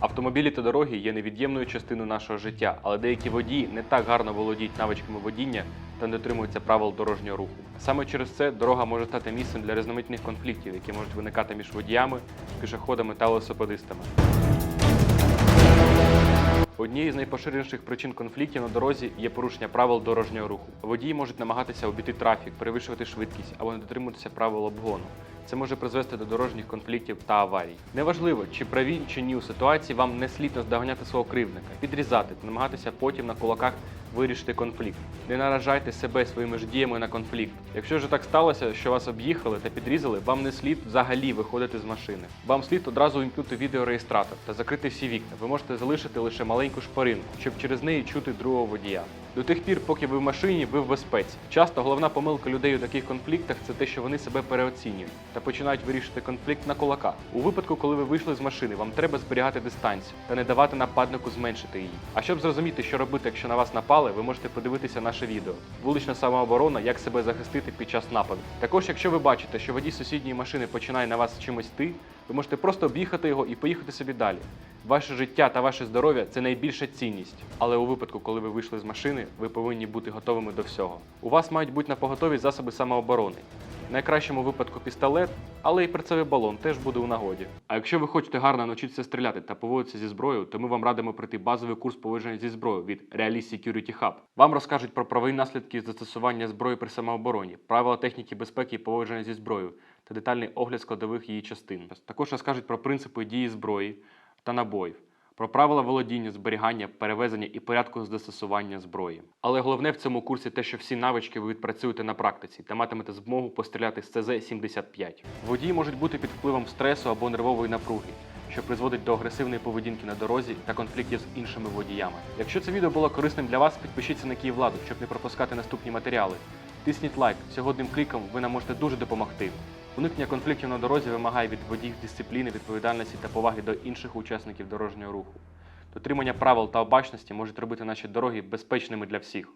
Автомобілі та дороги є невід'ємною частиною нашого життя, але деякі водії не так гарно володіють навичками водіння та не дотримуються правил дорожнього руху. Саме через це дорога може стати місцем для різноманітних конфліктів, які можуть виникати між водіями, пішоходами та велосипедистами. Однією з найпоширеніших причин конфліктів на дорозі є порушення правил дорожнього руху. Водії можуть намагатися обійти трафік, перевищувати швидкість або не дотримуватися правил обгону. Це може призвести до дорожніх конфліктів та аварій. Неважливо, чи праві чи ні у ситуації, вам не слід наздоганяти свого кривника, підрізати намагатися потім на кулаках вирішити конфлікт. Не наражайте себе своїми ж діями на конфлікт. Якщо вже так сталося, що вас об'їхали та підрізали, вам не слід взагалі виходити з машини. Вам слід одразу вімкнути відеореєстратор та закрити всі вікна. Ви можете залишити лише маленьку шпаринку, щоб через неї чути другого водія. До тих пір, поки ви в машині, ви в безпеці. Часто головна помилка людей у таких конфліктах це те, що вони себе переоцінюють та починають вирішити конфлікт на кулаках. У випадку, коли ви вийшли з машини, вам треба зберігати дистанцію та не давати нападнику зменшити її. А щоб зрозуміти, що робити, якщо на вас напали, ви можете подивитися наше відео. Вулична самооборона, як себе захистити під час нападу. Також, якщо ви бачите, що водій сусідньої машини починає на вас чимось ти, ви можете просто об'їхати його і поїхати собі далі. Ваше життя та ваше здоров'я це найбільша цінність. Але у випадку, коли ви вийшли з машини, ви повинні бути готовими до всього. У вас мають бути на поготові засоби самооборони. Найкращому випадку пістолет, але і перцевий балон теж буде у нагоді. А якщо ви хочете гарно навчитися стріляти та поводитися зі зброєю, то ми вам радимо пройти базовий курс поводження зі зброєю від Realist Security Hub. Вам розкажуть про правові наслідки застосування зброї при самообороні, правила техніки безпеки і поводження зі зброєю та детальний огляд складових її частин. Також розкажуть про принципи дії зброї та набоїв, про правила володіння, зберігання, перевезення і порядку застосування зброї. Але головне в цьому курсі те, що всі навички ви відпрацюєте на практиці та матимете змогу постріляти з ЦЗ-75. Водії можуть бути під впливом стресу або нервової напруги. Що призводить до агресивної поведінки на дорозі та конфліктів з іншими водіями. Якщо це відео було корисним для вас, підпишіться на Київладу, щоб не пропускати наступні матеріали. Тисніть лайк, всього одним кліком ви нам можете дуже допомогти. Уникнення конфліктів на дорозі вимагає від водіїв дисципліни, відповідальності та поваги до інших учасників дорожнього руху. Дотримання правил та обачності можуть робити наші дороги безпечними для всіх.